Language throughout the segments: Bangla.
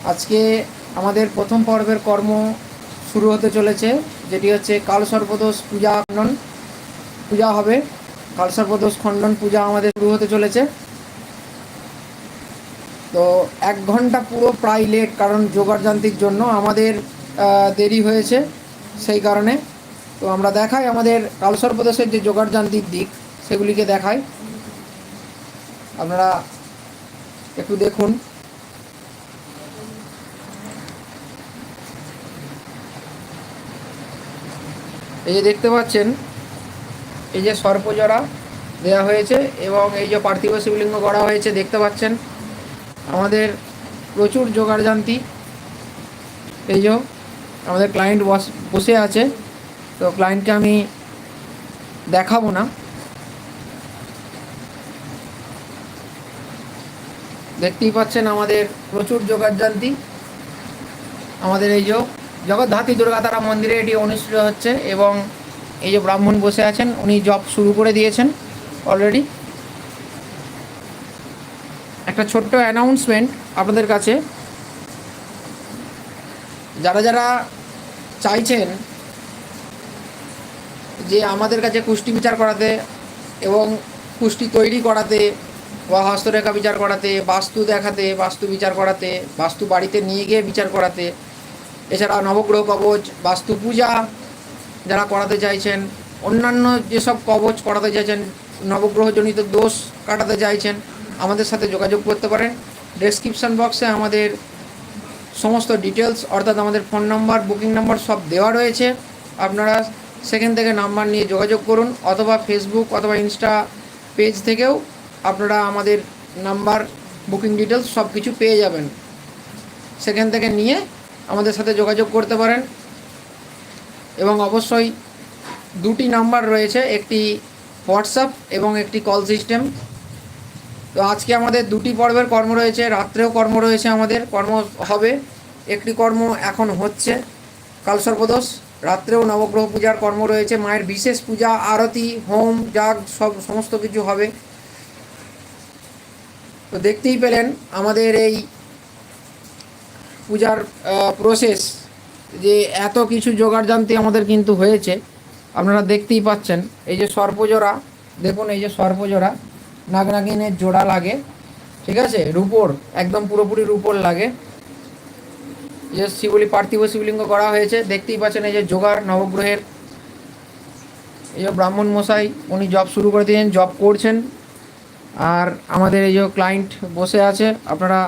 আজকে আমাদের প্রথম পর্বের কর্ম শুরু হতে চলেছে, যেটি হচ্ছে কাল সর্বদোষ পূজা খণ্ডন। পূজা হবে কাল সর্বদোষ খণ্ডন পূজা আমাদের শুরু হতে চলেছে। তো এক ঘণ্টা পুরো প্রায় লেট কারণ যোগাড়যান্ত্রিক জন্য আমাদের দেরি হয়েছে সেই কারণে। তো আমরা দেখাই আমাদের কাল সর্বদোষের যে যোগাড়যান্ত্রিক দিক, সেগুলিকে দেখাই। আপনারা একটু দেখুন। এই যে দেখতে পাচ্ছেন, এই যে সর্পজরা দেওয়া হয়েছে এবং এই যে পার্থিব শিবলিঙ্গ করা হয়েছে, দেখতে পাচ্ছেন। আমাদের প্রচুর জোগাড় যোগাড়যান্ত্রী এই যে আমাদের ক্লায়েন্ট বসে আছে। তো ক্লায়েন্টকে আমি দেখাবো না। দেখতেই পাচ্ছেন আমাদের প্রচুর জোগাড় যোগাড়যান্ত্রী আমাদের এই যে জগদ্ধাত্রী দুর্গাতারা মন্দিরে এটি অনুষ্ঠিত হচ্ছে এবং এই যে ব্রাহ্মণ বসে আছেন, উনি জব শুরু করে দিয়েছেন অলরেডি একটা ছোট্ট অ্যানাউন্সমেন্ট আপনাদের কাছে। যারা যারা চাইছেন যে আমাদের কাছে কুষ্টি বিচার করাতে এবং কুষ্টি তৈরি করাতে বা হস্তরেখা বিচার করাতে, বাস্তু দেখাতে, বাস্তু বিচার করাতে, বাস্তু বাড়িতে নিয়ে গিয়ে বিচার করাতে এছাড়া নবগ্রহ কবচ বাস্তু পূজা যারা করাতে চাইছেন, অন্যান্য যেসব কবচ করাতে চাইছেন, নবগ্রহজনিত দোষ কাটাতে চাইছেন, আমাদের সাথে যোগাযোগ করতে পারেন। ডেসক্রিপশন বক্সে আমাদের সমস্ত ডিটেলস অর্থাৎ আমাদের ফোন নাম্বার বুকিং নাম্বার সব দেওয়া রয়েছে। আপনারা সেখান থেকে নাম্বার নিয়ে যোগাযোগ করুন, অথবা ফেসবুক অথবা ইনস্টা পেজ থেকেও আপনারা আমাদের নাম্বার বুকিং ডিটেলস সব কিছু পেয়ে যাবেন। সেখান থেকে নিয়ে আমাদের সাথে যোগাযোগ করতে পারেন। এবং অবশ্যই দুটি নাম্বার রয়েছে, একটি হোয়াটসঅ্যাপ এবং একটি কল সিস্টেম। তো আজকে আমাদের দুটি পর্বের কর্ম রয়েছে, রাত্রেও কর্ম রয়েছে আমাদের, কর্ম হবে, একটি কর্ম এখন হচ্ছে কাল সর্বদোষ রাত্রেও নবগ্রহ পূজার কর্ম রয়েছে, মায়ের বিশেষ পূজা, আরতি, হোম যাগ সব সমস্ত কিছু হবে। তো দেখতেই পেলেন, আমাদের এই পূজার প্রসেস যে এত কিছু জোগাড়যান্ত্রী আমাদের কিন্তু হয়েছে। আপনারা দেখতেই পাচ্ছেন, এই যে সর্পজোড়া, দেখুন এই যে সর্পজোড়া, নাগনাগিনের জোড়া লাগে, ঠিক আছে? রূপোর, একদম পুরোপুরি রূপোর লাগে। যে শিবলি, পার্থিব শিবলিঙ্গ করা হয়েছে, দেখতেই পাচ্ছেন এই যে জোগাড়, নবগ্রহের। এই যে ব্রাহ্মণ মশাই, উনি জব শুরু করে দিয়েছেন, জব করছেন। আর আমাদের এই যে ক্লায়েন্ট বসে আছে, আপনারা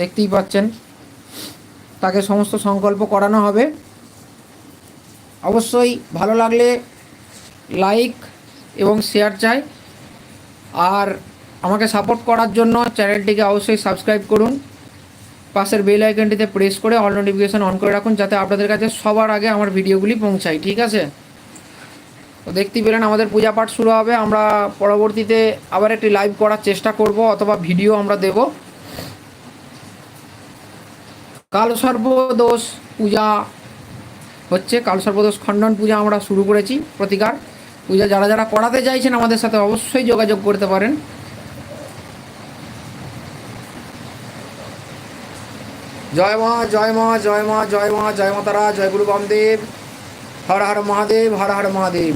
দেখতেই পাচ্ছেন। তাকে সমস্ত সংকল্প করানো হবে। অবশ্যই ভালো লাগলে লাইক এবং শেয়ার চাই। আর আমাকে সাপোর্ট করার জন্য চ্যানেলটিকে অবশ্যই সাবস্ক্রাইব করুন। পাশের বেল আইকনটিতে প্রেস করে অল নোটিফিকেশান অন করে রাখুন যাতে আপনাদের কাছে সবার আগে আমার ভিডিওগুলি পৌঁছায়, ঠিক আছে? তো দেখতেই পেলেন আমাদের পূজা পাঠ শুরু হবে। আমরা পরবর্তীতে আবার একটি লাইভ করার চেষ্টা করব অথবা ভিডিও আমরা দেব। কাল সর্বদোষ পূজা হচ্ছে কাল সর্বদোষ খণ্ডন পূজা আমরা শুরু করেছি প্রতিকার। পূজা যারা যারা করাতে চাইছেন আমাদের সাথে অবশ্যই যোগাযোগ করতে পারেন। জয় মা জয় মা জয় মা জয় মা জয় মা তারা জয় গুরু বামদেব, হর হর মহাদেব, হর হর মহাদেব।